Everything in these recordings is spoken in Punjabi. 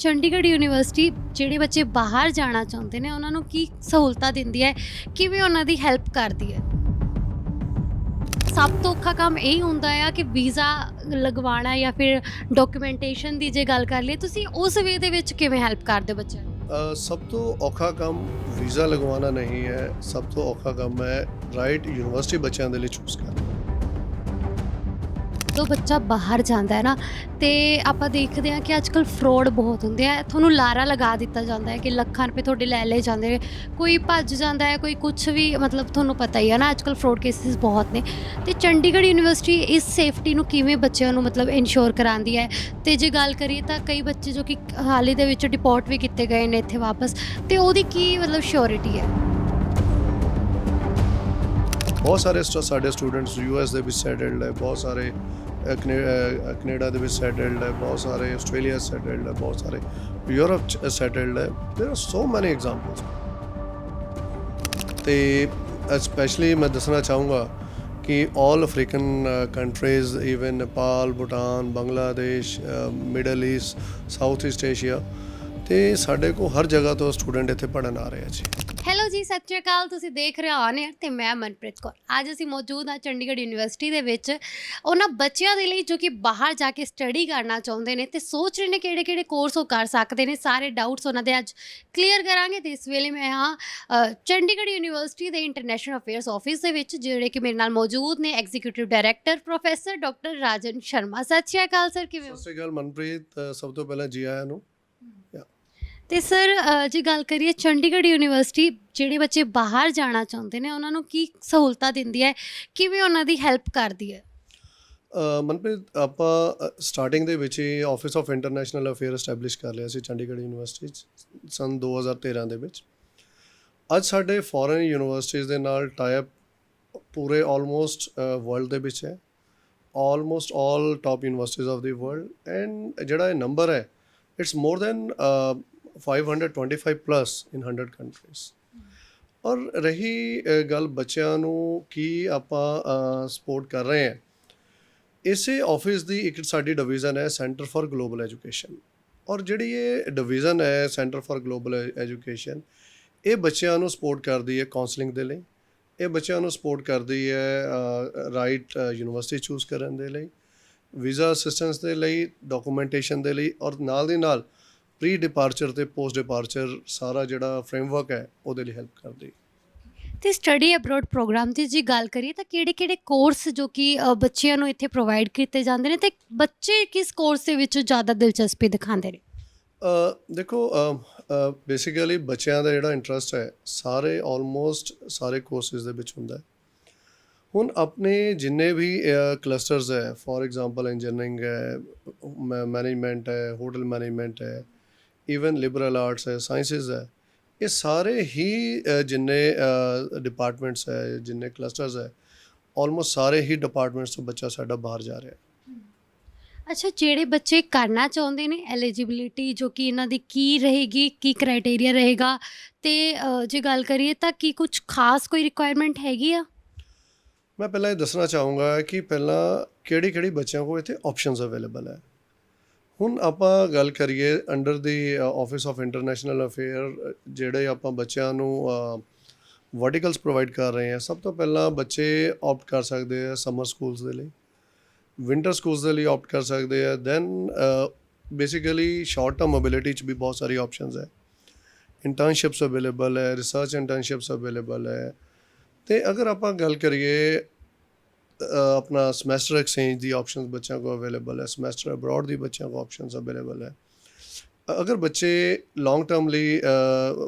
ਚੰਡੀਗੜ੍ਹ ਯੂਨੀਵਰਸਿਟੀ, ਜਿਹੜੇ ਬੱਚੇ ਬਾਹਰ ਜਾਣਾ ਚਾਹੁੰਦੇ ਨੇ, ਉਹਨਾਂ ਨੂੰ ਕੀ ਸਹੂਲਤਾਂ ਦਿੰਦੀ ਹੈ, ਕਿਵੇਂ ਉਹਨਾਂ ਦੀ ਹੈਲਪ ਕਰਦੀ ਹੈ? ਸਭ ਤੋਂ ਔਖਾ ਕੰਮ ਇਹ ਹੁੰਦਾ ਆ ਕਿ ਵੀਜ਼ਾ ਲਗਵਾਉਣਾ ਜਾਂ ਫਿਰ ਡਾਕੂਮੈਂਟੇਸ਼ਨ ਦੀ ਜੇ ਗੱਲ ਕਰ ਲਈਏ, ਤੁਸੀਂ ਉਸ ਵੇ ਦੇ ਵਿੱਚ ਕਿਵੇਂ ਹੈਲਪ ਕਰਦੇ ਹੋ ਬੱਚਿਆਂ ਨੂੰ? ਸਭ ਤੋਂ ਔਖਾ ਕੰਮ ਵੀਜ਼ਾ ਲਗਵਾਉਣਾ ਨਹੀਂ ਹੈ, ਸਭ ਤੋਂ ਔਖਾ ਕੰਮ ਹੈ ਰਾਈਟ ਯੂਨੀਵਰਸਿਟੀ ਬੱਚਿਆਂ ਦੇ ਲਈ ਚੂਜ਼ ਕਰਨਾ। ਜਦੋਂ ਬੱਚਾ ਬਾਹਰ ਜਾਂਦਾ ਹੈ ਨਾ, ਤੇ ਆਪਾਂ ਦੇਖਦੇ ਹਾਂ ਕਿ ਅੱਜਕੱਲ ਫਰਾਡ ਬਹੁਤ ਹੁੰਦੇ ਆ। ਤੁਹਾਨੂੰ ਲਾਰਾ ਲਗਾ ਦਿੱਤਾ ਜਾਂਦਾ ਹੈ ਕਿ ਲੱਖਾਂ ਰੁਪਏ ਤੁਹਾਡੇ ਲੈ ਲਏ ਜਾਂਦੇ ਨੇ। ਕੋਈ ਭੱਜ ਜਾਂਦਾ ਹੈ, ਕੋਈ ਕੁਝ ਵੀ, ਮਤਲਬ ਤੁਹਾਨੂੰ ਪਤਾ ਹੀ ਹੈ ਨਾ ਅੱਜਕੱਲ ਫਰਾਡ ਕੇਸਿਸ ਬਹੁਤ ਨੇ। ਤੇ ਚੰਡੀਗੜ੍ਹ ਯੂਨੀਵਰਸਿਟੀ ਇਸ ਸੇਫਟੀ ਨੂੰ ਕਿਵੇਂ ਬੱਚਿਆਂ ਨੂੰ, ਮਤਲਬ ਇਨਸ਼ੋਰ ਕਰਾਉਂਦੀ ਹੈ? ਤੇ ਜੇ ਗੱਲ ਕਰੀਏ ਤਾਂ ਕਈ ਬੱਚੇ ਜੋ ਕਿ ਹਾਲ ਹੀ ਦੇ ਵਿੱਚ ਡਿਪੋਰਟ ਵੀ ਕੀਤੇ ਗਏ ਨੇ ਇੱਥੇ ਵਾਪਸ, ਤੇ ਉਹਦੀ ਕੀ, ਮਤਲਬ ਸ਼ੋਰਿਟੀ ਹੈ? ਬਹੁਤ ਸਾਰੇ ਸਾਡੇ ਸਟੂਡੈਂਟਸ ਯੂਐਸ ਦੇ ਵਿੱਚ ਸੈਟਲਡ ਹੈ, ਬਹੁਤ ਸਾਰੇ ਕੈਨੇਡਾ ਦੇ ਵਿੱਚ ਸੈਟਲਡ ਹੈ ਬਹੁਤ ਸਾਰੇ ਆਸਟ੍ਰੇਲੀਆ ਸੈਟਲਡ ਹੈ ਬਹੁਤ ਸਾਰੇ ਯੂਰਪ ਚ ਸੈਟਲਡ ਹੈ there are so many examples ਤੇ ਸਪੈਸ਼ਲੀ ਮੈਂ ਦੱਸਣਾ ਚਾਹੂੰਗਾ ਕਿ all African countries even Nepal Bhutan Bangladesh middle east south east Asia ਤੇ ਸਾਡੇ ਕੋਲ ਹਰ ਜਗ੍ਹਾ ਤੋਂ ਸਟੂਡੈਂਟ ਇੱਥੇ ਪੜਨ ਆ ਰਹੇ ਆ ਜੀ ਹੈਲੋ ਜੀ ਸਤਿ ਸ਼੍ਰੀ ਅਕਾਲ ਤੁਸੀਂ ਦੇਖ ਰਹੇ ਹੋ ਔਨ 에ਅਰ ਤੇ ਮੈਂ ਮਨਪ੍ਰੀਤ ਕੌਰ। ਅੱਜ ਅਸੀਂ ਮੌਜੂਦ ਹਾਂ ਚੰਡੀਗੜ੍ਹ ਯੂਨੀਵਰਸਿਟੀ ਦੇ ਵਿੱਚ। ਉਹਨਾਂ ਬੱਚਿਆਂ ਦੇ ਲਈ ਜੋ ਕਿ ਬਾਹਰ ਜਾ ਕੇ ਸਟੱਡੀ ਕਰਨਾ ਚਾਹੁੰਦੇ ਨੇ ਤੇ ਸੋਚ ਰਹੇ ਨੇ ਕਿਹੜੇ ਕਿਹੜੇ ਕੋਰਸ ਉਹ ਕਰ ਸਕਦੇ ਨੇ। ਸਾਰੇ ਡਾਊਟਸ ਉਹਨਾਂ ਦੇ ਅੱਜ ਕਲੀਅਰ ਕਰਾਂਗੇ ਤੇ ਇਸ ਵੇਲੇ ਮੈਂ ਹਾਂ ਅ, ਚੰਡੀਗੜ੍ਹ ਯੂਨੀਵਰਸਿਟੀ ਦੇ ਇੰਟਰਨੈਸ਼ਨਲ ਅਫੇਅਰਸ ਆਫਿਸ ਦੇ ਵਿੱਚ ਜਿਹੜੇ ਕਿ ਮੇਰੇ ਨਾਲ ਮੌਜੂਦ ਨੇ executive director professor doctor Rajan Sharma. ਸਤਿ ਸ਼੍ਰੀ ਅਕਾਲ ਸਰ ਕਿਵੇਂ ਹੋ? ਸਤਿ ਸ਼੍ਰੀ ਅਕਾਲ ਮਨਪ੍ਰੀਤ। ਅ, ਸਭ ਤੋਂ ਪਹਿਲਾਂ ਜੀ ਆਇਆਂ ਨੂੰ। ਤੇ ਸਰ ਜੇ ਗੱਲ ਕਰੀਏ ਚੰਡੀਗੜ੍ਹ ਯੂਨੀਵਰਸਿਟੀ, ਜਿਹੜੇ ਬੱਚੇ ਬਾਹਰ ਜਾਣਾ ਚਾਹੁੰਦੇ ਨੇ, ਉਹਨਾਂ ਨੂੰ ਕੀ ਸਹੂਲਤਾਂ ਦਿੰਦੀ ਹੈ? ਕਿਵੇਂ ਉਹਨਾਂ ਦੀ ਹੈਲਪ ਕਰਦੀ ਹੈ? ਮਨਪ੍ਰੀਤ, ਆਪਾਂ ਸਟਾਰਟਿੰਗ ਦੇ ਵਿੱਚ ਹੀ office of international affair establish ਕਰ ਲਿਆ ਸੀ ਚੰਡੀਗੜ੍ਹ ਯੂਨੀਵਰਸਿਟੀ 'ਚ, ਸਨ 2013 ਦੇ ਵਿੱਚ। ਅੱਜ ਸਾਡੇ ਫੋਰਨ ਯੂਨੀਵਰਸਿਟੀਜ਼ ਦੇ ਨਾਲ ਟਾਈ ਪੂਰੇ ਆਲਮੋਸਟ ਵਰਲਡ ਦੇ ਵਿੱਚ ਹੈ। Almost all top universities of the world and ਜਿਹੜਾ ਇਹ ਨੰਬਰ ਹੈ it's more than 525 plus in 100 countries ਔਰ ਰਹੀ ਗੱਲ ਬੱਚਿਆਂ ਨੂੰ ਕੀ ਆਪਾਂ ਸਪੋਰਟ ਕਰ ਰਹੇ ਹਾਂ। ਇਸੇ ਆਫਿਸ ਦੀ ਇੱਕ ਸਾਡੀ ਡਿਵੀਜ਼ਨ ਹੈ ਸੈਂਟਰ ਫਾਰ ਗਲੋਬਲ ਐਜੂਕੇਸ਼ਨ ਔਰ ਜਿਹੜੀ ਇਹ ਡਿਵੀਜ਼ਨ ਹੈ ਸੈਂਟਰ ਫਾਰ ਗਲੋਬਲ ਐਜੂਕੇਸ਼ਨ ਇਹ ਬੱਚਿਆਂ ਨੂੰ ਸਪੋਰਟ ਕਰਦੀ ਹੈ ਕਾਉਂਸਲਿੰਗ ਦੇ ਲਈ। ਇਹ ਬੱਚਿਆਂ ਨੂੰ ਸਪੋਰਟ ਕਰਦੀ ਹੈ ਰਾਈਟ ਯੂਨੀਵਰਸਿਟੀ ਚੂਜ਼ ਕਰਨ ਦੇ ਲਈ। ਵੀਜ਼ਾ ਅਸਿਸਟੈਂਸ ਦੇ ਲਈ ਡਾਕੂਮੈਂਟੇਸ਼ਨ ਦੇ ਲਈ। ਔਰ ਨਾਲ ਦੀ ਨਾਲ ਪ੍ਰੀ ਡਿਪਾਰਚਰ ਤੇ ਪੋਸਟ ਡਿਪਾਰਚਰ ਸਾਰਾ ਜਿਹੜਾ ਫਰੇਮਵਰਕ ਹੈ ਉਹਦੇ ਲਈ ਹੈਲਪ ਕਰਦੀ। ਤੇ ਸਟੱਡੀ ਅਬਰੋਡ ਪ੍ਰੋਗਰਾਮ ਦੀ ਜੀ ਗੱਲ ਕਰੀਏ ਤਾਂ ਕਿਹੜੇ ਕਿਹੜੇ ਕੋਰਸ ਜੋ ਕਿ ਅ, ਬੱਚਿਆਂ ਨੂੰ ਇੱਥੇ ਪ੍ਰੋਵਾਈਡ ਕੀਤੇ ਜਾਂਦੇ ਨੇ ਤੇ ਬੱਚੇ ਕਿਸ ਕੋਰਸ ਦੇ ਵਿੱਚ ਜ਼ਿਆਦਾ ਦਿਲਚਸਪੀ ਦਿਖਾਉਂਦੇ ਨੇ? ਅ, ਦੇਖੋ ਬੇਸਿਕਲੀ ਬੱਚਿਆਂ ਦਾ ਜਿਹੜਾ ਇੰਟਰਸਟ ਹੈ ਸਾਰੇ ਆਲਮੋਸਟ ਸਾਰੇ ਕੋਰਸਿਸ ਦੇ ਵਿੱਚ ਹੁੰਦਾ ਹੈ। ਹੁਣ ਆਪਣੇ ਜਿੰਨੇ ਵੀ ਕਲਸਟਰਸ ਹੈ ਫੋਰ ਐਗਜ਼ਾਮਪਲ ਇੰਜੀਨੀਅਰਿੰਗ ਹੈ ਮੈਨੇਜਮੈਂਟ ਹੈ ਹੋਟਲ ਮੈਨੇਜਮੈਂਟ ਹੈ ਇਵਨ ਲਿਬਰਲ ਆਰਟਸ ਹੈ ਸਾਇੰਸਸ ਹੈ ਇਹ ਸਾਰੇ ਹੀ ਜਿੰਨੇ ਡਿਪਾਰਟਮੈਂਟਸ ਹੈ ਜਿੰਨੇ ਕਲਸਟਰਸ ਹੈ ਆਲਮੋਸਟ ਸਾਰੇ ਹੀ ਡਿਪਾਰਟਮੈਂਟਸ ਤੋਂ ਬੱਚਾ ਸਾਡਾ ਬਾਹਰ ਜਾ ਰਿਹਾ ਹੈ। ਅੱਛਾ ਜਿਹੜੇ ਬੱਚੇ ਕਰਨਾ ਚਾਹੁੰਦੇ ਨੇ ਐਲੀਜੀਬਿਲਿਟੀ ਜੋ ਕਿ ਇਹਨਾਂ ਦੀ ਕੀ ਰਹੇਗੀ ਕੀ ਕ੍ਰਾਈਟੇਰੀਆ ਰਹੇਗਾ ਤੇ ਜੇ ਗੱਲ ਕਰੀਏ ਤਾਂ ਕੀ ਕੁਝ ਖਾਸ ਕੋਈ ਰਿਕੁਆਇਰਮੈਂਟ ਹੈਗੀ ਆ? ਮੈਂ ਪਹਿਲਾਂ ਇਹ ਦੱਸਣਾ ਚਾਹੂੰਗਾ ਕਿ ਪਹਿਲਾਂ ਕਿਹੜੀ ਕਿਹੜੀ ਬੱਚਿਆਂ ਕੋਲ ਇੱਥੇ ਆਪਸ਼ਨਸ ਅਵੇਲੇਬਲ ਹੈ। ਹੁਣ ਆਪਾਂ ਗੱਲ ਕਰੀਏ under the office of international affair ਜਿਹੜੇ ਆਪਾਂ ਬੱਚਿਆਂ ਨੂੰ ਵਰਟੀਕਲਸ ਪ੍ਰੋਵਾਈਡ ਕਰ ਰਹੇ ਹਾਂ, ਸਭ ਤੋਂ ਪਹਿਲਾਂ ਬੱਚੇ ਆਪਟ ਕਰ ਸਕਦੇ ਆ ਸਮਰ ਸਕੂਲਸ ਦੇ ਲਈ ਵਿੰਟਰ ਸਕੂਲਸ ਦੇ ਲਈ ਆਪਟ ਕਰ ਸਕਦੇ ਆ then basically short term mobility ਚ ਵੀ ਬਹੁਤ ਸਾਰੀ ਆਪਸ਼ਨਸ ਹੈ ਇੰਟਰਨਸ਼ਿਪਸ ਅਵੇਲੇਬਲ ਹੈ ਰਿਸਰਚ ਇੰਟਰਨਸ਼ਿਪਸ ਅਵੇਲੇਬਲ ਹੈ, ਤੇ ਅਗਰ ਆਪਾਂ ਗੱਲ ਕਰੀਏ ਆਪਣਾ ਸਮੈਸਟਰ ਐਕਸਚੇਂਜ ਦੀ ਆਪਸ਼ਨਸ ਬੱਚਿਆਂ ਕੋਲ ਅਵੇਲੇਬਲ ਹੈ ਸਮੈਸਟਰ ਅਬਰੋਡ ਦੀ ਬੱਚਿਆਂ ਕੋਲ ਆਪਸ਼ਨਸ ਅਵੇਲੇਬਲ ਹੈ। ਅਗਰ ਬੱਚੇ ਲੌਂਗ ਟਰਮ ਲਈ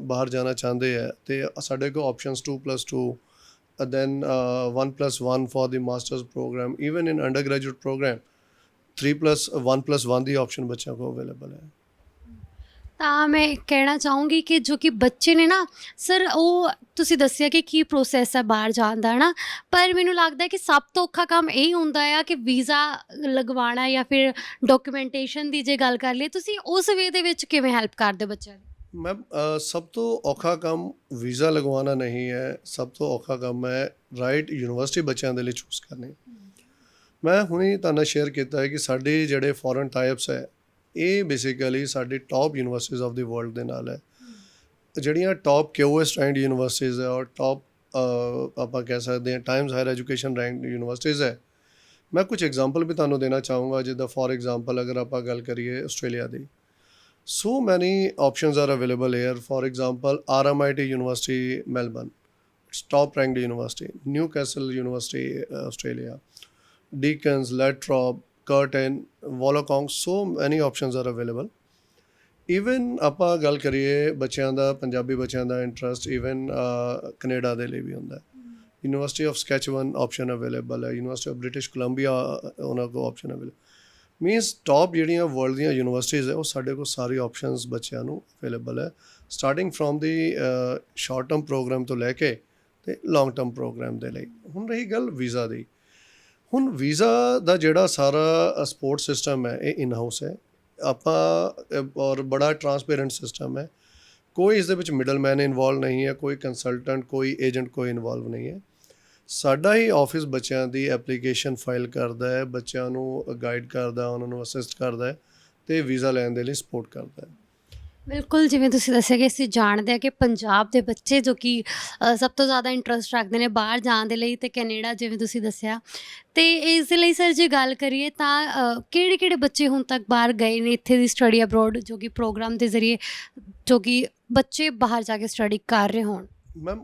ਬਾਹਰ ਜਾਣਾ ਚਾਹੁੰਦੇ ਹੈ ਤੇ ਸਾਡੇ ਕੋਲ options 2+2 then uh, 1 plus 1 for the master's program even in undergraduate program 3 plus 1 plus 1 ਦੀ ਆਪਸ਼ਨ ਬੱਚਿਆਂ ਕੋਲ ਅਵੇਲੇਬਲ ਹੈ। ਤਾਂ ਮੈਂ ਕਹਿਣਾ ਚਾਹੂੰਗੀ ਕਿ ਜੋ ਕਿ ਬੱਚੇ ਨੇ ਨਾ, ਸਰ ਉਹ ਤੁਸੀਂ ਦੱਸਿਆ ਕਿ ਕੀ ਪ੍ਰੋਸੈਸ ਹੈ ਬਾਹਰ ਜਾਣ ਦਾ ਨਾ ਪਰ ਮੈਨੂੰ ਲੱਗਦਾ ਕਿ ਸਭ ਤੋਂ ਔਖਾ ਕੰਮ ਇਹ ਹੁੰਦਾ ਆ ਕਿ ਵੀਜ਼ਾ ਲਗਵਾਉਣਾ ਜਾਂ ਫਿਰ ਡਾਕੂਮੈਂਟੇਸ਼ਨ ਦੀ ਜੇ ਗੱਲ ਕਰ ਲਈਏ, ਤੁਸੀਂ ਉਸ ਵੇ ਦੇ ਵਿੱਚ ਕਿਵੇਂ ਹੈਲਪ ਕਰਦੇ ਹੋ ਬੱਚਿਆਂ ਦੀ? ਮੈਮ ਸਭ ਤੋਂ ਔਖਾ ਕੰਮ ਵੀਜ਼ਾ ਲਗਵਾਉਣਾ ਨਹੀਂ ਹੈ, ਸਭ ਤੋਂ ਔਖਾ ਕੰਮ ਹੈ ਰਾਈਟ ਯੂਨੀਵਰਸਿਟੀ ਬੱਚਿਆਂ ਦੇ ਲਈ ਚੂਜ਼ ਕਰਨੀ। ਮੈਂ ਹੁਣੇ ਤੁਹਾਨੂੰ ਸ਼ੇਅਰ ਕੀਤਾ ਹੈ ਕਿ ਸਾਡੇ ਜਿਹੜੇ ਫੋਰਨ ਟਾਈਪਸ ਹੈ ਇਹ ਬੇਸਿਕਲੀ ਸਾਡੇ top universities of the world ਦੇ ਨਾਲ ਹੈ। ਜਿਹੜੀਆਂ ਟਾਪ ਕਿਊਐਸ ਰੈਂਕਡ ਯੂਨੀਵਰਸਿਟੀਜ਼ ਹੈ ਔਰ ਟਾਪ ਆਪਾਂ ਕਹਿ ਸਕਦੇ ਹਾਂ Times higher education ranked universities ਹੈ। ਮੈਂ ਕੁਝ ਐਗਜ਼ਾਮਪਲ ਵੀ ਤੁਹਾਨੂੰ ਦੇਣਾ ਚਾਹੂੰਗਾ ਜਿੱਦਾਂ ਫੋਰ ਐਗਜ਼ਾਮਪਲ ਅਗਰ ਆਪਾਂ ਗੱਲ ਕਰੀਏ Australia the. So many options are available here for example RMIT university Melbourne it's top ranked university newcastle university uh, australia deacons latrobe curtin wollongong so many options are available. Even ਆਪਾਂ ਗੱਲ ਕਰੀਏ ਬੱਚਿਆਂ ਦਾ, ਪੰਜਾਬੀ ਬੱਚਿਆਂ ਦਾ ਇੰਟਰਸਟ ਈਵਨ ਕੈਨੇਡਾ ਦੇ ਲਈ ਵੀ ਹੁੰਦਾ ਹੈ। University of Saskatchewan option available ਹੈ ਯੂਨੀਵਰਸਿਟੀ ਆਫ ਬ੍ਰਿਟਿਸ਼ ਕੋਲੰਬੀਆ ਉਹਨਾਂ ਕੋਲ ਆਪਸ਼ਨ ਅਵੇਲੇਬਲ ਮੀਨਸ ਟਾਪ ਜਿਹੜੀਆਂ ਵਰਲਡ ਦੀਆਂ ਯੂਨੀਵਰਸਿਟੀਜ਼ ਹੈ, ਉਹ ਸਾਡੇ ਕੋਲ ਸਾਰੀ ਆਪਸ਼ਨਸ ਬੱਚਿਆਂ ਨੂੰ ਅਵੇਲੇਬਲ ਹੈ। Starting from the short term program ਤੋਂ ਲੈ ਕੇ ਤੇ ਲੌਂਗ ਟਰਮ ਪ੍ਰੋਗਰਾਮ ਦੇ ਲਈ। ਹੁਣ ਰਹੀ ਗੱਲ ਵੀਜ਼ਾ ਦੀ। ਹੁਣ ਵੀਜ਼ਾ ਦਾ ਜਿਹੜਾ ਸਾਰਾ ਸਪੋਰਟ ਸਿਸਟਮ ਹੈ, ਇਹ ਇਨ ਹਾਊਸ ਹੈ। ਆਪਾਂ ਔਰ ਬੜਾ ਟਰਾਂਸਪੇਰੈਂਟ ਸਿਸਟਮ ਹੈ। ਕੋਈ ਇਸ ਦੇ ਵਿੱਚ ਮਿਡਲਮੈਨ ਇਨਵੋਲਵ ਨਹੀਂ ਹੈ, ਕੋਈ ਕੰਸਲਟੈਂਟ ਕੋਈ ਏਜੰਟ ਕੋਈ ਇਨਵੋਲਵ ਨਹੀਂ ਹੈ। ਸਾਡਾ ਹੀ ਆਫਿਸ ਬੱਚਿਆਂ ਦੀ ਐਪਲੀਕੇਸ਼ਨ ਫਾਈਲ ਕਰਦਾ ਹੈ, ਬੱਚਿਆਂ ਨੂੰ ਗਾਈਡ ਕਰਦਾ, ਉਹਨਾਂ ਨੂੰ ਅਸਿਸਟ ਕਰਦਾ ਹੈ ਤੇ ਵੀਜ਼ਾ ਲੈਣ ਦੇ ਲਈ ਸਪੋਰਟ ਕਰਦਾ ਹੈ। ਬਿਲਕੁਲ ਜਿਵੇਂ ਤੁਸੀਂ ਦੱਸਿਆ ਕਿ ਅਸੀਂ ਜਾਣਦੇ ਹਾਂ ਕਿ ਪੰਜਾਬ ਦੇ ਬੱਚੇ ਜੋ ਕਿ ਅ, ਸਭ ਤੋਂ ਜ਼ਿਆਦਾ ਇੰਟਰਸਟ ਰੱਖਦੇ ਨੇ ਬਾਹਰ ਜਾਣ ਦੇ ਲਈ ਤੇ ਕੈਨੇਡਾ ਜਿਵੇਂ ਤੁਸੀਂ ਦੱਸਿਆ। ਤੇ ਇਸ ਦੇ ਲਈ ਸਰ ਜੇ ਗੱਲ ਕਰੀਏ ਤਾਂ ਕਿਹੜੇ ਕਿਹੜੇ ਬੱਚੇ ਹੁਣ ਤੱਕ ਬਾਹਰ ਗਏ ਨੇ ਇੱਥੇ ਦੀ ਸਟੱਡੀ ਅਬਰੋਡ ਜੋ ਕਿ ਪ੍ਰੋਗਰਾਮ ਦੇ ਜ਼ਰੀਏ ਜੋ ਕਿ ਬੱਚੇ ਬਾਹਰ ਜਾ ਕੇ ਸਟੱਡੀ ਕਰ ਰਹੇ ਹੋਣ? ਮੈਮ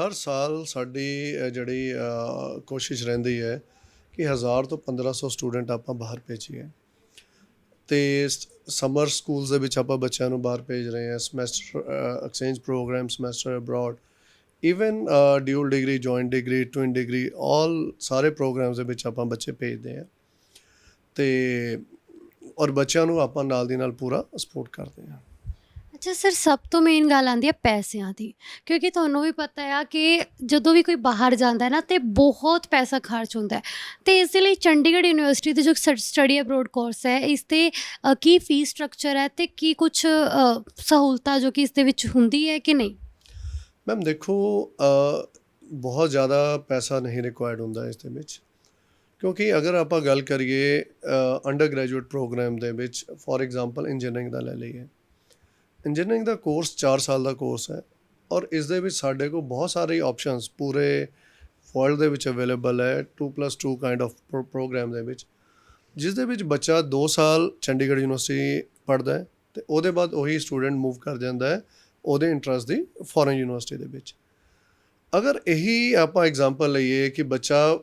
ਹਰ ਸਾਲ ਸਾਡੀ ਅ, ਜਿਹੜੀ ਅ, ਕੋਸ਼ਿਸ਼ ਰਹਿੰਦੀ ਹੈ ਕਿ 1000 ਤੋਂ 1500 ਸਟੂਡੈਂਟ ਆਪਾਂ ਬਾਹਰ ਭੇਜੀਏ। ਤੇ ਸਮਰ ਸਕੂਲਸ ਦੇ ਵਿੱਚ ਆਪਾਂ ਬੱਚਿਆਂ ਨੂੰ ਬਾਹਰ ਭੇਜ ਰਹੇ ਹਾਂ semester exchange program semester abroad even dual degree joint degree twin degree all ਸਾਰੇ ਪ੍ਰੋਗਰਾਮਸ ਦੇ ਵਿੱਚ ਆਪਾਂ ਬੱਚੇ ਭੇਜਦੇ ਹਾਂ। ਤੇ, ਔਰ ਬੱਚਿਆਂ ਨੂੰ ਆਪਾਂ ਨਾਲ ਦੀ ਨਾਲ ਪੂਰਾ ਸਪੋਰਟ ਕਰਦੇ ਹਾਂ। ਅੱਛਾ ਸਰ ਸਭ ਤੋਂ ਮੇਨ ਗੱਲ ਆਉਂਦੀ ਹੈ ਪੈਸਿਆਂ ਦੀ ਕਿਉਂਕਿ ਤੁਹਾਨੂੰ ਵੀ ਪਤਾ ਆ ਕਿ ਜਦੋਂ ਵੀ ਕੋਈ ਬਾਹਰ ਜਾਂਦਾ ਹੈ ਨਾ ਤੇ ਬਹੁਤ ਪੈਸਾ ਖਰਚ ਹੁੰਦਾ ਹੈ ਤੇ ਇਸ ਦੇ ਲਈ ਚੰਡੀਗੜ੍ਹ ਯੂਨੀਵਰਸਿਟੀ ਦੇ ਜੋ ਸਟੱਡੀ ਅਬਰੋਡ ਕੋਰਸ ਹੈ ਇਸ ਤੇ ਅ, ਕੀ ਫੀਸ ਸਟਰਕਚਰ ਹੈ ਤੇ ਕੀ ਕੁਝ ਸਹੂਲਤਾਂ ਜੋ ਕਿ ਇਸ ਦੇ ਵਿੱਚ ਹੁੰਦੀ ਹੈ ਕਿ ਨਹੀਂ? ਮੈਮ ਦੇਖੋ ਅ, ਬਹੁਤ ਜ਼ਿਆਦਾ ਪੈਸਾ ਨਹੀਂ ਰਿਕੁਆਇਰਡ ਹੁੰਦਾ ਇਸ ਦੇ ਵਿੱਚ ਕਿਉਂਕਿ ਅਗਰ ਆਪਾਂ ਗੱਲ ਕਰੀਏ ਅੰਡਰ ਗ੍ਰੈਜੂਏਟ ਪ੍ਰੋਗਰਾਮ ਦੇ ਵਿੱਚ ਫੋਰ ਐਗਜ਼ਾਮਪਲ ਇੰਜੀਨੀਅਰਿੰਗ ਦਾ ਲੈ ਲਈਏ ਇੰਜੀਨੀਅਰਿੰਗ ਦਾ ਕੋਰਸ 4 ਸਾਲ ਦਾ ਕੋਰਸ ਹੈ ਔਰ ਇਸ ਦੇ ਵਿੱਚ ਸਾਡੇ ਕੋਲ ਬਹੁਤ ਸਾਰੇ ਆਪਸ਼ਨਸ ਪੂਰੇ ਵਰਲਡ ਦੇ ਵਿੱਚ ਅਵੇਲੇਬਲ ਹੈ 2+2 ਕਾਈਂਡ ਆਫ ਪ੍ਰੋਗਰਾਮ ਦੇ ਵਿੱਚ, ਜਿਸ ਦੇ ਵਿੱਚ ਬੱਚਾ 2 ਸਾਲ ਚੰਡੀਗੜ੍ਹ ਯੂਨੀਵਰਸਿਟੀ ਪੜ੍ਹਦਾ ਹੈ ਤੇ ਉਹਦੇ ਬਾਅਦ ਉਹੀ ਸਟੂਡੈਂਟ ਮੂਵ ਕਰ ਜਾਂਦਾ ਹੈ ਉਹਦੇ ਇੰਟਰਸਟ ਦੀ ਫੋਰਨ ਯੂਨੀਵਰਸਿਟੀ ਦੇ ਵਿੱਚ। ਅਗਰ ਇਹੀ ਆਪਾਂ ਐਗਜ਼ਾਮਪਲ ਲਈਏ ਕਿ ਬੱਚਾ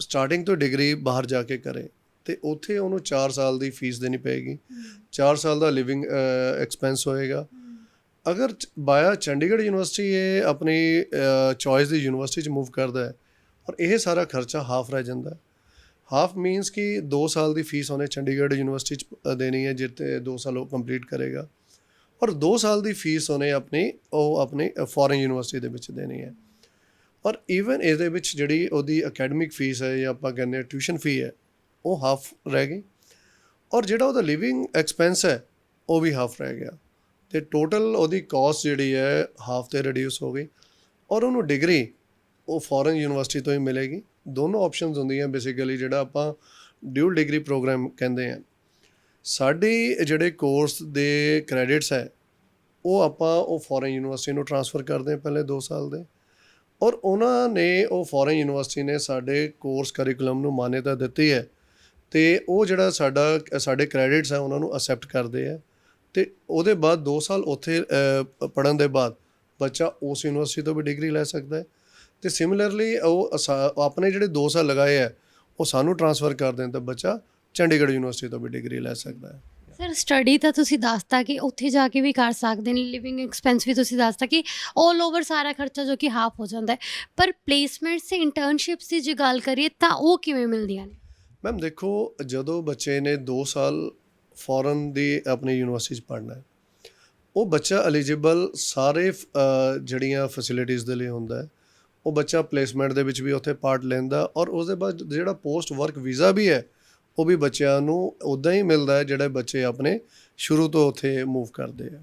ਸਟਾਰਟਿੰਗ ਤੋਂ ਡਿਗਰੀ ਬਾਹਰ ਜਾ ਕੇ ਕਰੇ ਤੇ ਉੱਥੇ ਉਹਨੂੰ 4 ਸਾਲ ਦੀ ਫੀਸ ਦੇਣੀ ਪਏਗੀ। 4 ਸਾਲ ਦਾ ਲਿਵਿੰਗ ਐਕਸਪੈਂਸ ਹੋਏਗਾ। ਅਗਰ ਬਾਇਆ ਚੰਡੀਗੜ੍ਹ ਯੂਨੀਵਰਸਿਟੀ ਇਹ ਆਪਣੀ ਚੋਇਸ ਦੀ ਯੂਨੀਵਰਸਿਟੀ ਚ ਮੂਵ ਕਰਦਾ ਹੈ ਔਰ ਇਹ ਸਾਰਾ ਖਰਚਾ ਹਾਫ ਰਹਿ ਜਾਂਦਾ ਹੈ। ਹਾਫ ਮੀਨਸ ਕਿ 2 ਸਾਲ ਦੀ ਫੀਸ ਉਹਨੇ ਚੰਡੀਗੜ੍ਹ ਯੂਨੀਵਰਸਿਟੀ ਚ ਦੇਣੀ ਹੈ ਜਿੱਤੇ 2 ਸਾਲ ਉਹ ਕੰਪਲੀਟ ਕਰੇਗਾ। ਔਰ 2 ਸਾਲ ਦੀ ਫੀਸ ਉਹਨੇ ਆਪਣੀ, ਉਹ ਆਪਣੀ ਫੋਰਨ ਯੂਨੀਵਰਸਿਟੀ ਦੇ ਵਿੱਚ ਦੇਣੀ ਹੈ। ਔਰ ਈਵਨ ਇਹਦੇ ਵਿੱਚ ਜਿਹੜੀ ਉਹਦੀ ਅਕੈਡਮਿਕ ਫੀਸ ਹੈ ਜਾਂ ਆਪਾਂ ਕਹਿੰਦੇ ਹਾਂ ਟਿਊਸ਼ਨ ਫੀ ਹੈ ਉਹ ਹਾਫ ਰਹਿ ਗਈ। ਔਰ ਜਿਹੜਾ ਉਹਦਾ ਲਿਵਿੰਗ ਐਕਸਪੈਂਸ ਹੈ, ਉਹ ਵੀ ਹਾਫ ਰਹਿ ਗਿਆ। ਤੇ ਟੋਟਲ ਉਹਦੀ ਕਾਸਟ ਜਿਹੜੀ ਹੈ ਹਾਫ ਤੇ ਰਿਡਿਊਸ ਹੋ ਗਈ। ਔਰ ਉਹਨੂੰ ਡਿਗਰੀ ਉਹ ਫੋਰਨ ਯੂਨੀਵਰਸਿਟੀ ਤੋਂ ਹੀ ਮਿਲੇਗੀ। ਦੋਨੋਂ ਆਪਸ਼ਨਸ ਹੁੰਦੀਆਂ ਬੇਸਿਕਲੀ ਜਿਹੜਾ ਆਪਾਂ ਡਿਊਲ ਡਿਗਰੀ ਪ੍ਰੋਗਰਾਮ ਕਹਿੰਦੇ ਆ ਸਾਡੀ ਜਿਹੜੇ ਕੋਰਸ ਦੇ ਕ੍ਰੈਡਿਟਸ ਹੈ, ਉਹ ਆਪਾਂ ਉਹ ਫੋਰਨ ਯੂਨੀਵਰਸਿਟੀ ਨੂੰ ਟ੍ਰਾਂਸਫਰ ਕਰਦੇ ਹਾਂ ਪਹਿਲੇ 2 ਸਾਲ ਦੇ। ਔਰ ਉਹਨਾਂ ਨੇ, ਉਹ ਫੋਰਨ ਯੂਨੀਵਰਸਿਟੀ ਨੇ ਸਾਡੇ ਕੋਰਸ ਕਰਿਕੂਲਮ ਨੂੰ ਮਾਨਤਾ ਦਿੱਤੀ ਹੈ। ਤੇ ਉਹ ਜਿਹੜਾ ਸਾਡਾ, ਸਾਡੇ ਕ੍ਰੈਡਿਟਸ ਆ, ਉਹਨਾਂ ਨੂੰ ਅਸੈਪਟ ਕਰਦੇ ਆ। ਤੇ ਉਹਦੇ ਬਾਅਦ 2 ਸਾਲ ਉੱਥੇ ਪੜਨ ਦੇ ਬਾਅਦ ਬੱਚਾ ਉਸ ਯੂਨੀਵਰਸਿਟੀ ਤੋਂ ਵੀ ਡਿਗਰੀ ਲੈ ਸਕਦਾ ਹੈ। ਤੇ ਸਿਮਿਲਰਲੀ ਉਹ ਅਸਾ- ਆਪਣੇ ਜਿਹੜੇ 2 ਸਾਲ ਲਗਾਏ ਆ, ਉਹ ਸਾਨੂੰ ਟ੍ਰਾਂਸਫਰ ਕਰ ਦੇਣ ਤਾਂ ਬੱਚਾ ਚੰਡੀਗੜ੍ਹ ਯੂਨੀਵਰਸਿਟੀ ਤੋਂ ਵੀ ਡਿਗਰੀ ਲੈ ਸਕਦਾ ਹੈ। ਸਰ ਸਟੱਡੀ ਤਾਂ ਤੁਸੀਂ ਦੱਸਤਾ ਕਿ ਉੱਥੇ ਜਾ ਕੇ ਵੀ ਕਰ ਸਕਦੇ ਨੇ ਲਿਵਿੰਗ ਐਕਸਪੈਂਸ ਵੀ ਤੁਸੀਂ ਦੱਸਤਾ ਕਿ 올 ਓਵਰ ਸਾਰਾ ਖਰਚਾ ਜੋ ਕਿ ਹਾਫ ਹੋ ਜਾਂਦਾ ਹੈ। ਪਰ ਪਲੇਸਮੈਂਟਸ ਤੇ ਇੰਟਰਨਸ਼ਿਪਸ ਦੀ ਜੇ ਗੱਲ ਕਰੀਏ ਤਾਂ ਉਹ ਕਿਵੇਂ ਮਿਲਦੀਆਂ ਨੇ? ਮੈਮ ਦੇਖੋ, ਜਦੋਂ ਬੱਚੇ ਨੇ 2 ਸਾਲ ਫੋਰਨ ਦੀ ਆਪਣੀ ਯੂਨੀਵਰਸਿਟੀ 'ਚ ਪੜ੍ਹਨਾ ਹੈ, ਉਹ ਬੱਚਾ ਐਲੀਜੀਬਲ ਸਾਰੇ ਜਿਹੜੀਆਂ ਫੈਸਿਲਿਟੀਆਂ ਦੇ ਲਈ ਹੁੰਦਾ ਹੈ, ਉਹ ਬੱਚਾ ਪਲੇਸਮੈਂਟ ਦੇ ਵਿੱਚ ਵੀ ਉੱਥੇ ਪਾਰਟ ਲੈਂਦਾ ਔਰ ਉਸ ਦੇ ਬਾਅਦ ਜਿਹੜਾ ਪੋਸਟ ਵਰਕ ਵੀਜ਼ਾ ਵੀ ਹੈ, ਉਹ ਵੀ ਬੱਚਿਆਂ ਨੂੰ ਉਦਾਂ ਹੀ ਮਿਲਦਾ ਹੈ ਜਿਹੜੇ ਬੱਚੇ ਆਪਣੇ ਸ਼ੁਰੂ ਤੋਂ ਉੱਥੇ ਮੂਵ ਕਰਦੇ ਆ।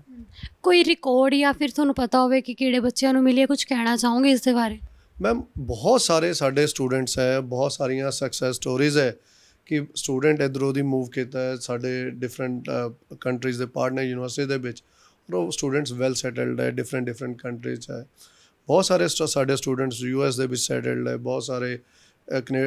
ਕੋਈ ਰਿਕਾਰਡ ਜਾਂ ਫਿਰ ਤੁਹਾਨੂੰ ਪਤਾ ਹੋਵੇ ਕਿ ਕਿਹੜੇ ਬੱਚਿਆਂ ਨੂੰ ਮਿਲੇ ਹੈ ਕੁਝ ਕਹਿਣਾ ਚਾਹੋਗੇ ਇਸ ਦੇ ਬਾਰੇ? ਮੈਮ ਬਹੁਤ ਸਾਰੇ ਸਾਡੇ ਸਟੂਡੈਂਟਸ ਹੈ ਬਹੁਤ ਸਾਰੀਆਂ ਸਕਸੈਸ ਸਟੋਰੀਜ਼ ਹੈ ਕਿ ਸਟੂਡੈਂਟ ਇਧਰੋਂ ਦੀ ਮੂਵ ਕੀਤਾ ਹੈ ਸਾਡੇ ਡਿਫਰੈਂਟ ਕੰਟਰੀਜ਼ ਦੇ ਪਾਰਟਨਰ ਯੂਨੀਵਰਸਿਟੀ ਦੇ ਵਿੱਚ ਔਰ ਉਹ ਸਟੂਡੈਂਟਸ ਵੈਲ ਸੈਟਲਡ ਹੈ ਡਿਫਰੈਂਟ ਡਿਫਰੈਂਟ ਕੰਟਰੀਜ਼ ਹੈ ਬਹੁਤ ਸਾਰੇ ਸਟ- ਸਾਡੇ ਸਟੂਡੈਂਟਸ ਯੂਐਸ ਦੇ ਵਿੱਚ ਸੈਟਲਡ ਹੈ ਬਹੁਤ ਸਾਰੇ ਅ, ਕਨੇ-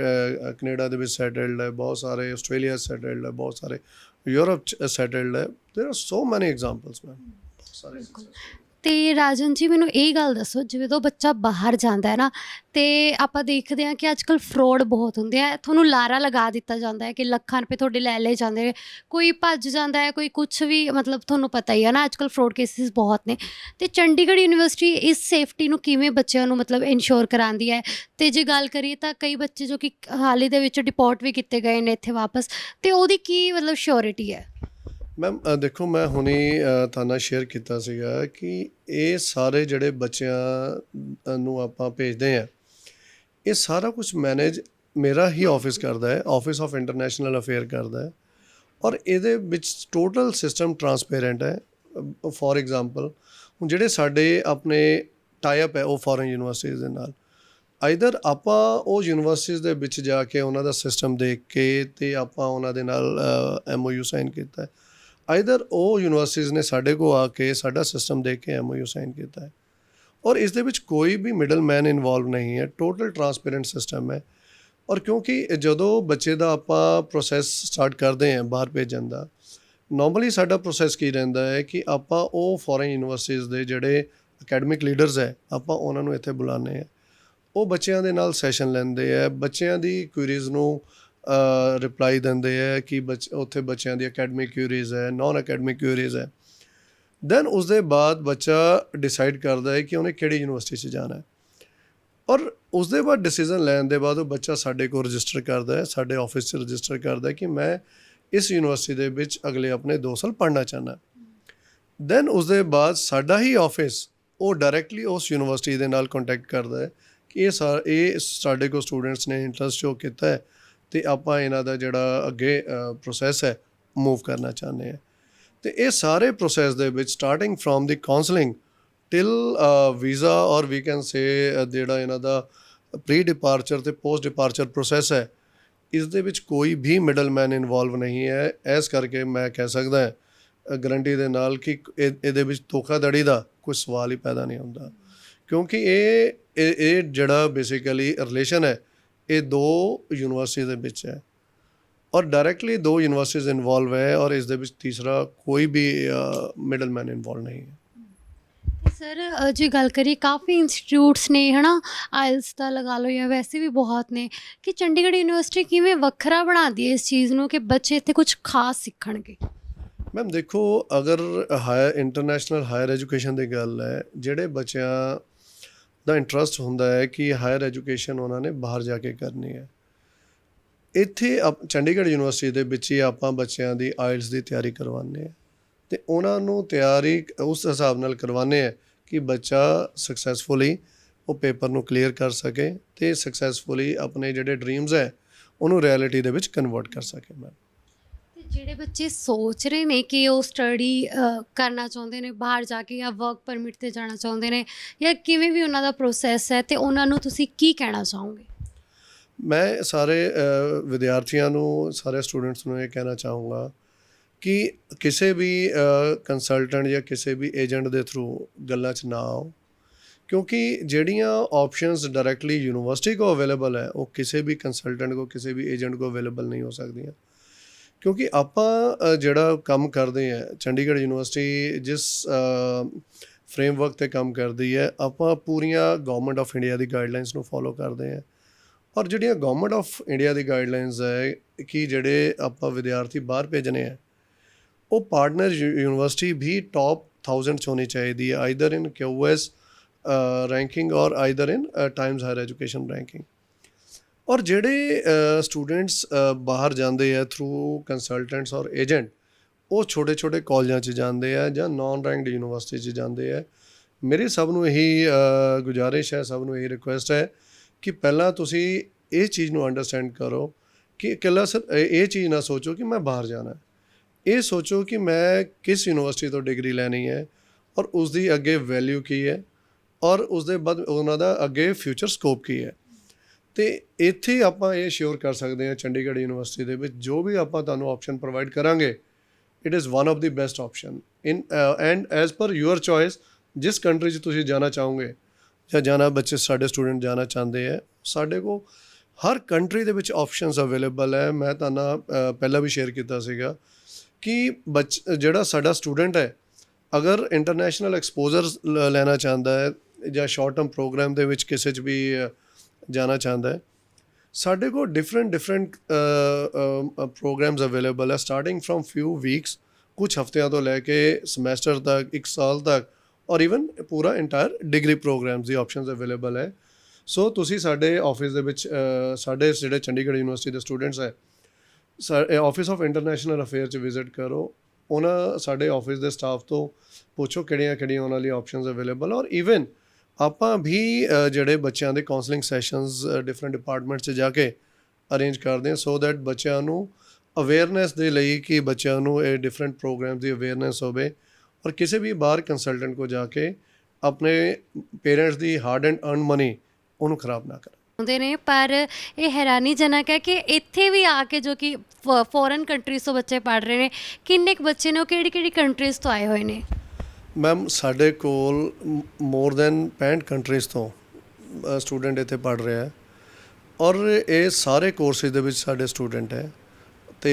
ਅ, ਕੈਨੇਡਾ ਦੇ ਵਿੱਚ ਸੈਟਲਡ ਹੈ ਬਹੁਤ ਸਾਰੇ ਆਸਟ੍ਰੇਲੀਆ ਸੈਟਲਡ ਹੈ ਬਹੁਤ ਸਾਰੇ ਯੂਰਪ ਚ ਸੈਟਲਡ ਹੈ there are so many examples ma'am ਬਹੁਤ ਸਾਰੇ successful। ਤੇ ਰਾਜਨ ਜੀ, ਮੈਨੂੰ ਇਹ ਗੱਲ ਦੱਸੋ, ਜਿਵੇਂ ਤੋਂ ਬੱਚਾ ਬਾਹਰ ਜਾਂਦਾ ਹੈ ਨਾ, ਤੇ ਆਪਾਂ ਦੇਖਦੇ ਹਾਂ ਕਿ ਅੱਜਕੱਲ ਫਰੋਡ ਬਹੁਤ ਹੁੰਦੇ ਆ। ਤੁਹਾਨੂੰ ਲਾਰਾ ਲਗਾ ਦਿੱਤਾ ਜਾਂਦਾ ਹੈ ਕਿ ਲੱਖਾਂ ਰੁਪਏ ਤੁਹਾਡੇ ਲੈ ਲਏ ਜਾਂਦੇ ਨੇ। ਕੋਈ ਭੱਜ ਜਾਂਦਾ ਹੈ, ਕੋਈ ਕੁਝ ਵੀ, ਮਤਲਬ ਤੁਹਾਨੂੰ ਪਤਾ ਹੀ ਹੈ ਨਾ ਅੱਜਕੱਲ ਫਰੋਡ ਕੇਸਿਸ ਬਹੁਤ ਨੇ। ਤੇ ਚੰਡੀਗੜ੍ਹ ਯੂਨੀਵਰਸਿਟੀ ਇਸ ਸੇਫਟੀ ਨੂੰ ਕਿਵੇਂ ਬੱਚਿਆਂ ਨੂੰ, ਮਤਲਬ ਇਨਸ਼ੋਰ ਕਰਾਉਂਦੀ ਹੈ? ਤੇ ਜੇ ਗੱਲ ਕਰੀਏ ਤਾਂ ਕਈ ਬੱਚੇ ਜੋ ਕਿ ਹਾਲ ਹੀ ਦੇ ਵਿੱਚ ਡਿਪੋਰਟ ਵੀ ਕੀਤੇ ਗਏ ਨੇ ਇੱਥੇ ਵਾਪਸ, ਤੇ ਉਹਦੀ ਕੀ, ਮਤਲਬ ਸ਼ੋਰਿਟੀ ਹੈ? ਮੈਮ ਦੇਖੋ ਮੈਂ ਹੁਣੇ ਅ, ਸ਼ੇਅਰ ਕੀਤਾ ਸੀਗਾ ਕਿ ਇਹ ਸਾਰੇ ਜਿਹੜੇ ਬੱਚਿਆਂ ਨੂੰ ਆਪਾਂ ਭੇਜਦੇ ਆ ਇਹ ਸਾਰਾ ਕੁਝ ਮੈਨੇਜ ਮੇਰਾ ਹੀ ਆਫਿਸ ਕਰਦਾ ਹੈ ਆਫਿਸ ਆਫ ਇੰਟਰਨੈਸ਼ਨਲ ਅਫੇਅਰ ਕਰਦਾ ਹੈ ਔਰ ਇਹਦੇ ਵਿੱਚ ਟੋਟਲ ਸਿਸਟਮ ਟਰਾਂਸਪੇਰੈਂਟ ਹੈ। ਫੋਰ ਐਗਜ਼ਾਮਪਲ ਹੁਣ ਜਿਹੜੇ ਸਾਡੇ ਆਪਣੇ ਟਾਈ ਅਪ ਹੈ ਉਹ ਫੋਰਨ ਯੂਨੀਵਰਸਿਟੀਜ਼ ਦੇ ਨਾਲ ਆਈਦਰ ਆਪਾਂ ਉਹ ਯੂਨੀਵਰਸਿਟੀਜ਼ ਦੇ ਵਿੱਚ ਜਾ ਕੇ ਉਹਨਾਂ ਦਾ ਸਿਸਟਮ ਦੇਖ ਕੇ ਤੇ ਆਪਾਂ ਉਹਨਾਂ ਦੇ ਨਾਲ ਐਮਓਯੂ ਸਾਈਨ ਕੀਤਾ ਆਈਦਰ ਉਹ ਯੂਨੀਵਰਸਿਟੀਜ਼ ਨੇ ਸਾਡੇ ਕੋ ਆ ਕੇ ਸਾਡਾ ਸਿਸਟਮ ਦੇਖ ਕੇ ਐਮਓਯੂ ਸਾਈਨ ਕੀਤਾ ਹੈ। ਔਰ ਇਸ ਦੇ ਵਿੱਚ ਕੋਈ ਵੀ ਮਿਡਲ ਮੈਨ ਇਨਵੋਲਵ ਨਹੀਂ ਹੈ। ਟੋਟਲ ਟਰਾਂਸਪੇਰੈਂਟ ਸਿਸਟਮ ਹੈ। ਔਰ ਕਿਉਂਕਿ ਜਦੋਂ ਬੱਚੇ ਦਾ ਆਪਾਂ ਪ੍ਰੋਸੈਸ ਸਟਾਰਟ ਕਰਦੇ ਹਾਂ ਬਾਹਰ ਭੇਜਣ ਦਾ ਨਾਰਮਲੀ ਸਾਡਾ ਪ੍ਰੋਸੈਸ ਕੀ ਰਹਿੰਦਾ ਹੈ ਕਿ ਆਪਾਂ ਉਹ ਫੋਰਨ ਯੂਨੀਵਰਸਿਟੀਜ਼ ਦੇ ਜਿਹੜੇ ਅਕੈਡਮਿਕ ਲੀਡਰਸ ਹੈ, ਆਪਾਂ ਉਹਨਾਂ ਨੂੰ ਇੱਥੇ ਬੁਲਾਉਂਦੇ ਹਾਂ। ਉਹ ਬੱਚਿਆਂ ਦੇ ਨਾਲ ਸੈਸ਼ਨ ਲੈਂਦੇ ਆ ਬੱਚਿਆਂ ਦੀ ਕੁਇਰੀਜ਼ ਨੂੰ ਰਿਪਲਾਈ ਦਿੰਦੇ ਆ ਕਿ ਬੱਚ, ਉੱਥੇ ਬੱਚਿਆਂ ਦੀ ਅਕੈਡਮਿਕ ਕਿਊਰੀਜ਼ ਹੈ ਨਾਨ ਅਕੈਡਮਿਕ ਕੁਇਰੀਜ਼ ਹੈ। ਦੈਨ ਉਸ ਦੇ ਬਾਅਦ ਬੱਚਾ ਡਿਸਾਈਡ ਕਰਦਾ ਹੈ ਕਿ ਉਹਨੇ ਕਿਹੜੀ ਯੂਨੀਵਰਸਿਟੀ 'ਚ ਜਾਣਾ ਹੈ। ਔਰ ਉਸ ਦੇ ਬਾਅਦ ਡਿਸੀਜਨ ਲੈਣ ਦੇ ਬਾਅਦ ਉਹ ਬੱਚਾ ਸਾਡੇ ਕੋਲ ਰਜਿਸਟਰ ਕਰਦਾ ਹੈ, ਸਾਡੇ ਆਫਿਸ 'ਚ ਰਜਿਸਟਰ ਕਰਦਾ ਹੈ ਕਿ ਮੈਂ ਇਸ ਯੂਨੀਵਰਸਿਟੀ ਦੇ ਵਿੱਚ ਅਗਲੇ ਆਪਣੇ 2 ਸਾਲ ਪੜ੍ਹਨਾ ਚਾਹੁੰਦਾ। ਦੈਨ ਉਸ ਦੇ ਬਾਅਦ ਸਾਡਾ ਹੀ ਆਫਿਸ ਉਹ ਡਾਇਰੈਕਟਲੀ ਉਸ ਯੂਨੀਵਰਸਿਟੀ ਦੇ ਨਾਲ ਕੰਟੈਕਟ ਕਰਦਾ ਹੈ ਕਿ ਇਹ ਸਾ, ਇਹ ਸਾਡੇ ਕੋਲ ਸਟੂਡੈਂਟਸ ਨੇ ਇੰਟਰਸਟ ਸ਼ੋ ਕੀਤਾ ਹੈ ਤੇ ਆਪਾਂ ਇਹਨਾਂ ਦਾ ਜਿਹੜਾ ਅੱਗੇ ਪ੍ਰੋਸੈਸ ਹੈ ਮੂਵ ਕਰਨਾ ਚਾਹੁੰਦੇ ਹਾਂ। ਤੇ ਇਹ ਸਾਰੇ ਪ੍ਰੋਸੈਸ ਦੇ ਵਿੱਚ starting from the counselling till visa ਔਰ ਵੀ ਕੈਨ ਸੇ ਜਿਹੜਾ ਇਹਨਾਂ ਦਾ ਪ੍ਰੀ ਡਿਪਾਰਚਰ ਤੇ ਪੋਸਟ ਡਿਪਾਰਚਰ ਪ੍ਰੋਸੈਸ ਹੈ, ਇਸ ਦੇ ਵਿੱਚ ਕੋਈ ਵੀ ਮਿਡਲਮੈਨ ਇਨਵੋਲਵ ਨਹੀਂ ਹੈ। ਇਸ ਕਰਕੇ ਮੈਂ ਕਹਿ ਸਕਦਾ ਗਰੰਟੀ ਦੇ ਨਾਲ ਕਿ ਇਹ- ਇਹਦੇ ਵਿੱਚ ਧੋਖਾਧੜੀ ਦਾ ਕੋਈ ਸਵਾਲ ਹੀ ਪੈਦਾ ਨਹੀਂ ਹੁੰਦਾ। ਕਿਉਂਕਿ ਇਹ ਇਹ ਇਹ ਜਿਹੜਾ ਬੇਸਿਕਲੀ ਰਿਲੇਸ਼ਨ ਹੈ ਇਹ ਦੋ ਯੂਨੀਵਰਸਿਟੀ ਦੇ ਵਿੱਚ ਹੈ। ਔਰ ਡਾਇਰੈਕਟਲੀ ਦੋ ਯੂਨੀਵਰਸਿਟੀਜ਼ ਇਨਵੋਲਵ ਹੈ ਔਰ ਇਸ ਦੇ ਵਿੱਚ ਤੀਸਰਾ ਕੋਈ ਵੀ ਮਿਡਲਮੈਨ ਇਨਵੋਲਵ ਨਹੀਂ ਹੈ। ਸਰ ਜੇ ਗੱਲ ਕਰੀਏ ਕਾਫੀ ਇੰਸਟੀਚਿਊਟਸ ਨੇ ਹਨਾ? ਆਇਲਸ ਦਾ ਲਗਾ ਲਓ ਜਾਂ ਵੈਸੇ ਵੀ ਬਹੁਤ ਨੇ। ਕਿ ਚੰਡੀਗੜ੍ਹ ਯੂਨੀਵਰਸਿਟੀ ਕਿਵੇਂ ਵੱਖਰਾ ਬਣਾਉਂਦੀ ਹੈ ਇਸ ਚੀਜ਼ ਨੂੰ ਕਿ ਬੱਚੇ ਇੱਥੇ ਕੁਝ ਖਾਸ ਸਿੱਖਣਗੇ? ਮੈਮ ਦੇਖੋ ਅਗਰ ਹਾਇਰ ਇੰਟਰਨੈਸ਼ਨਲ ਹਾਇਰ ਐਜੂਕੇਸ਼ਨ ਦੀ ਗੱਲ ਹੈ ਜਿਹੜੇ ਬੱਚਿਆਂ ਦਾ ਇੰਟਰਸਟ ਹੁੰਦਾ ਹੈ ਕਿ ਹਾਇਰ ਐਜੂਕੇਸ਼ਨ ਉਹਨਾਂ ਨੇ ਬਾਹਰ ਜਾ ਕੇ ਕਰਨੀ ਹੈ। ਇੱਥੇ ਆਪ- ਚੰਡੀਗੜ੍ਹ ਯੂਨੀਵਰਸਿਟੀ ਦੇ ਵਿੱਚ ਹੀ ਆਪਾਂ ਬੱਚਿਆਂ ਦੀ ਆਇਲਸ ਦੀ ਤਿਆਰੀ ਕਰਵਾਉਂਦੇ ਆ ਤੇ ਉਹਨਾਂ ਨੂੰ ਤਿਆਰੀ ਉਸ ਹਿਸਾਬ ਨਾਲ ਕਰਵਾਉਂਦੇ ਆ ਕਿ ਬੱਚਾ ਸਕਸੈਸਫੁਲੀ ਉਹ ਪੇਪਰ ਨੂੰ ਕਲੀਅਰ ਕਰ ਸਕੇ ਤੇ ਸਕਸੈਸਫੁਲੀ ਆਪਣੇ ਜਿਹੜੇ ਡ੍ਰੀਮਸ ਹੈ ਉਹਨੂੰ ਰਿਐਲਿਟੀ ਦੇ ਵਿੱਚ ਕਨਵਰਟ ਕਰ ਸਕੇ ਮੈਮ ਜਿਹੜੇ ਬੱਚੇ ਸੋਚ ਰਹੇ ਨੇ ਕਿ ਉਹ ਸਟੱਡੀ ਕਰਨਾ ਚਾਹੁੰਦੇ ਨੇ, ਬਾਹਰ ਜਾ ਕੇ ਜਾਂ ਵਰਕ ਪਰਮਿਟ ਤੇ ਜਾਣਾ ਚਾਹੁੰਦੇ ਨੇ ਜਾਂ ਕਿਵੇਂ ਵੀ ਉਹਨਾਂ ਦਾ ਪ੍ਰੋਸੈਸ ਹੈ ਤੇ ਉਹਨਾਂ ਨੂੰ ਤੁਸੀਂ ਕੀ ਕਹਿਣਾ ਚਾਹੋਗੇ? ਮੈਂ ਸਾਰੇ ਵਿਦਿਆਰਥੀਆਂ ਨੂੰ, ਸਾਰੇ ਸਟੂਡੈਂਟਸ ਨੂੰ ਇਹ ਕਹਿਣਾ ਚਾਹੂੰਗਾ ਕਿ ਕਿਸੇ ਵੀ ਕੰਸਲਟੈਂਟ ਜਾਂ ਕਿਸੇ ਵੀ ਏਜੰਟ ਦੇ ਥਰੂ ਗੱਲਾਂ 'ਚ ਨਾ ਆਓ। ਕਿਉਂਕਿ ਜਿਹੜੀਆਂ ਆਪਸ਼ਨਸ ਡਾਇਰੈਕਟਲੀ ਯੂਨੀਵਰਸਿਟੀ ਕੋ ਅਵੇਲੇਬਲ ਹੈ, ਉਹ ਕਿਸੇ ਵੀ ਕੰਸਲਟੈਂਟ ਕੋ ਕਿਸੇ ਵੀ ਏਜੰਟ ਕੋ ਅਵੇਲੇਬਲ ਨਹੀਂ ਹੋ ਸਕਦੀਆਂ। ਕਿਉਂਕਿ ਆਪਾਂ ਜਿਹੜਾ ਕੰਮ ਕਰਦੇ ਆ, ਚੰਡੀਗੜ੍ਹ ਯੂਨੀਵਰਸਿਟੀ ਜਿਸ ਫਰੇਮਵਰਕ ਤੇ ਕੰਮ ਕਰਦੀ ਹੈ, ਆਪਾਂ ਪੂਰੀਆਂ ਗਵਰਨਮੈਂਟ ਆਫ ਇੰਡੀਆ ਦੀ ਗਾਈਡਲਾਈਨਸ ਨੂੰ ਫੋਲੋ ਕਰਦੇ ਆ। ਔਰ ਜਿਹੜੀਆਂ ਗਵਰਨਮੈਂਟ ਆਫ ਇੰਡੀਆ ਦੀ ਗਾਈਡਲਾਈਨਸ ਹੈ, ਕਿ ਜਿਹੜੇ ਆਪਾਂ ਵਿਦਿਆਰਥੀ ਬਾਹਰ ਭੇਜਣੇ ਆ, ਉਹ ਪਾਰਟਨਰ ਯੂਨੀਵਰਸਿਟੀ ਵੀ ਟੌਪ 1000 ਚ ਹੋਣੀ ਚਾਹੀਦੀ ਹੈ ਆਈਦਰ ਇਨ ਕਿਊਐਸ ਰੈਂਕਿੰਗ ਔਰ either in Times higher education ranking ਔਰ ਜਿਹੜੇ ਸਟੂਡੈਂਟਸ ਬਾਹਰ ਜਾਂਦੇ ਆ ਥਰੂ ਕੰਸਲਟੈਂਟਸ ਔਰ ਏਜੰਟ ਉਹ ਛੋਟੇ ਛੋਟੇ ਕਾਲਜਾਂ 'ਚ ਜਾਂਦੇ ਆ ਜਾਂ ਨਾਨ ਰੈਂਕਡ ਯੂਨੀਵਰਸਿਟੀ 'ਚ ਜਾਂਦੇ ਆ। ਮੇਰੀ ਸਭ ਨੂੰ ਇਹੀ ਗੁਜ਼ਾਰਿਸ਼ ਹੈ, ਸਭ ਨੂੰ ਇਹੀ ਰਿਕੁਐਸਟ ਹੈ ਕਿ ਪਹਿਲਾਂ ਤੁਸੀਂ ਇਹ ਚੀਜ਼ ਨੂੰ ਅੰਡਰਸਟੈਂਡ ਕਰੋ ਕਿ ਇਕੱਲਾ ਸਰ ਇਹ ਇਹ ਚੀਜ਼ ਨਾ ਸੋਚੋ ਕਿ ਮੈਂ ਬਾਹਰ ਜਾਣਾ। ਇਹ ਸੋਚੋ ਕਿ ਮੈਂ ਕਿਸ ਯੂਨੀਵਰਸਿਟੀ ਤੋਂ ਡਿਗਰੀ ਲੈਣੀ ਹੈ ਔਰ ਉਸ ਦੀ ਅੱਗੇ ਵੈਲਿਊ ਕੀ ਹੈ ਔਰ ਉਸ ਦੇ ਬਾਅਦ ਉਹਨਾਂ ਦਾ ਅੱਗੇ ਫਿਊਚਰ ਸਕੋਪ ਕੀ ਹੈ। ਤੇ ਇੱਥੇ ਆਪਾਂ ਇਹ ਸ਼ੋਰ ਕਰ ਸਕਦੇ ਹਾਂ ਚੰਡੀਗੜ੍ਹ ਯੂਨੀਵਰਸਿਟੀ ਦੇ ਵਿੱਚ ਜੋ ਵੀ ਆਪਾਂ ਤੁਹਾਨੂੰ ਆਪਸ਼ਨ ਪ੍ਰੋਵਾਈਡ ਕਰਾਂਗੇ it is one of the best option in and as per your choice ਜਿਸ ਕੰਟਰੀ 'ਚ ਤੁਸੀਂ ਜਾਣਾ ਚਾਹੋਗੇ ਜਾਂ ਜਾਣਾ ਬੱਚੇ ਸਾਡੇ ਸਟੂਡੈਂਟ ਜਾਣਾ ਚਾਹੁੰਦੇ ਹੈ, ਸਾਡੇ ਕੋਲ ਹਰ ਕੰਟਰੀ ਦੇ ਵਿੱਚ ਆਪਸ਼ਨਸ ਅਵੇਲੇਬਲ ਹੈ। ਮੈਂ ਤੁਹਾਨੂੰ ਪਹਿਲਾਂ ਵੀ ਸ਼ੇਅਰ ਕੀਤਾ ਸੀਗਾ ਕਿ ਬੱਚ, ਜਿਹੜਾ ਸਾਡਾ ਸਟੂਡੈਂਟ ਹੈ, ਅਗਰ ਇੰਟਰਨੈਸ਼ਨਲ ਐਕਸਪੋਜ਼ਰ ਲੈਣਾ ਚਾਹੁੰਦਾ ਹੈ ਜਾਂ ਸ਼ਾਰਟ ਟਰਮ ਪ੍ਰੋਗਰਾਮ ਦੇ ਵਿੱਚ ਕਿਸੇ 'ਚ ਵੀ ਜਾਣਾ ਚਾਹੁੰਦਾ ਹੈ। ਸਾਡੇ ਕੋਲ ਡਿਫਰੈਂਟ ਡਿਫਰੈਂਟ ਪ੍ਰੋਗਰਾਮਸ ਅਵੇਲੇਬਲ ਹੈ। ਸਟਾਰਟਿੰਗ ਫਰਮ ਫਿਊ ਵੀਕਸ ਕੁਝ ਹਫ਼ਤਿਆਂ ਤੋਂ ਲੈ ਕੇ ਸਮੈਸਟਰ ਤੱਕ, ਇੱਕ ਸਾਲ ਤੱਕ ਔਰ ਇਵਨ ਪੂਰਾ ਇੰਟਾਇਰ ਡਿਗਰੀ ਪ੍ਰੋਗਰਾਮਸ ਦੀ ਆਪਸ਼ਨਸ ਅਵੇਲੇਬਲ ਹੈ। ਸੋ ਤੁਸੀਂ ਸਾਡੇ ਆਫਿਸ ਦੇ ਵਿੱਚ ਸਾਡੇ ਜਿਹੜੇ ਚੰਡੀਗੜ੍ਹ ਯੂਨੀਵਰਸਿਟੀ ਦੇ ਸਟੂਡੈਂਟਸ ਹੈ ਆਫਿਸ ਆਫ ਇੰਟਰਨੈਸ਼ਨਲ ਅਫੇਅਰ ਚ ਵਿਜ਼ਿਟ ਕਰੋ। ਉਹਨਾਂ, ਸਾਡੇ ਆਫਿਸ ਦੇ ਸਟਾਫ ਤੋਂ ਪੁੱਛੋ ਕਿਹੜੀਆਂ ਕਿਹੜੀਆਂ ਉਹਨਾਂ ਲਈ ਆਪਸ਼ਨਸ ਅਵੇਲੇਬਲ ਔਰ ਇਵਨ ਆਪਾਂ ਵੀ ਜਿਹੜੇ ਬੱਚਿਆਂ ਦੇ ਕਾਉਂਸਲਿੰਗ ਸੈਸ਼ਨਸ ਡਿਫਰੈਂਟ ਡਿਪਾਰਟਮੈਂਟਸ 'ਚ ਜਾ ਕੇ ਅਰੇਂਜ ਕਰਦੇ ਹਾਂ ਸੋ ਦੈਟ ਬੱਚਿਆਂ ਨੂੰ ਅਵੇਅਰਨੈਸ ਦੇ ਲਈ ਕਿ ਬੱਚਿਆਂ ਨੂੰ ਇਹ ਡਿਫਰੈਂਟ ਪ੍ਰੋਗਰਾਮ ਦੀ ਅਵੇਅਰਨੈਸ ਹੋਵੇ ਔਰ ਕਿਸੇ ਵੀ ਬਾਹਰ ਕੰਸਲਟੈਂਟ ਕੋ ਜਾ ਕੇ ਆਪਣੇ ਪੇਰੈਂਟਸ ਦੀ ਹਾਰਡ ਐਂਡ ਅਰਨ ਮਨੀ ਉਹਨੂੰ ਖਰਾਬ ਨਾ ਕਰਨ। ਹੁੰਦੇ ਨੇ, ਪਰ ਇਹ ਹੈਰਾਨੀਜਨਕ ਹੈ ਕਿ ਇੱਥੇ ਵੀ ਆ ਕੇ ਜੋ ਕਿ ਫੋਰਨ ਕੰਟਰੀਜ਼ ਤੋਂ ਬੱਚੇ ਪੜ ਰਹੇ ਨੇ, ਕਿੰਨੇ ਕੁ ਬੱਚੇ ਨੇ, ਉਹ ਕਿਹੜੀ ਕਿਹੜੀ ਕੰਟਰੀਜ਼ ਤੋਂ ਆਏ ਹੋਏ ਨੇ? ਮੈਮ ਸਾਡੇ ਕੋਲ ਮੋਰ ਦੈਨ 65 ਕੰਟਰੀਜ਼ ਤੋਂ ਸਟੂਡੈਂਟ ਇੱਥੇ ਪੜ ਰਿਹਾ ਹੈ। ਔਰ ਇਹ ਸਾਰੇ ਕੋਰਸਿਸ ਦੇ ਵਿੱਚ ਸਾਡੇ ਸਟੂਡੈਂਟ ਹੈ। ਤੇ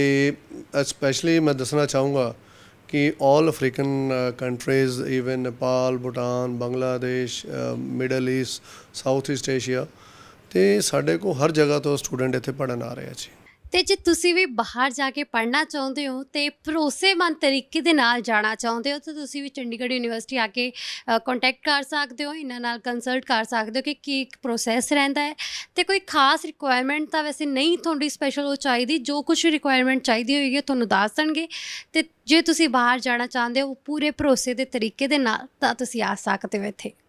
ਸਪੈਸ਼ਲੀ ਮੈਂ ਦੱਸਣਾ ਚਾਹੂੰਗਾ ਕਿ all African countries even Nepal Bhutan Bangladesh middle east south east Asia ਤੇ ਸਾਡੇ ਕੋਲ ਹਰ ਜਗ੍ਹਾ ਤੋਂ ਸਟੂਡੈਂਟ ਇੱਥੇ ਪੜਨ ਆ ਰਹੇ ਆ ਜੀ। ਤੇ ਜੇ ਤੁਸੀਂ ਵੀ ਬਾਹਰ ਜਾ ਕੇ ਪੜ੍ਹਨਾ ਚਾਹੁੰਦੇ ਹੋ ਤੇ ਭਰੋਸੇਮੰਦ ਤਰੀਕੇ ਦੇ ਨਾਲ ਜਾਣਾ ਚਾਹੁੰਦੇ ਹੋ ਤਾਂ ਤੁਸੀਂ ਵੀ ਚੰਡੀਗੜ੍ਹ ਯੂਨੀਵਰਸਿਟੀ ਆ ਕੇ ਕੰਟੈਕਟ ਕਰ ਸਕਦੇ ਹੋ, ਇਹਨਾਂ ਨਾਲ ਕੰਸਲਟ ਕਰ ਸਕਦੇ ਹੋ ਕਿ ਕੀ ਪ੍ਰੋਸੈਸ ਰਹਿੰਦਾ ਹੈ। ਤੇ ਕੋਈ ਖਾਸ ਰਿਕੁਆਇਰਮੈਂਟ ਤਾਂ ਵੈਸੇ ਨਹੀਂ ਤੁਹਾਡੀ ਸਪੈਸ਼ਲ ਉਹ ਚਾਹੀਦੀ, ਜੋ ਕੁਝ ਰਿਕੁਆਇਰਮੈਂਟ ਚਾਹੀਦੀ ਹੋਏਗੀ ਉਹ ਤੁਹਾਨੂੰ ਦੱਸ ਦੇਣਗੇ। ਤੇ ਜੇ ਤੁਸੀਂ ਬਾਹਰ ਜਾਣਾ ਚਾਹੁੰਦੇ ਹੋ, ਪੂਰੇ ਭਰੋਸੇ ਦੇ ਤਰੀਕੇ ਦੇ ਨਾਲ ਤਾਂ ਤੁਸੀਂ ਆ ਸਕਦੇ ਹੋ ਇੱਥੇ।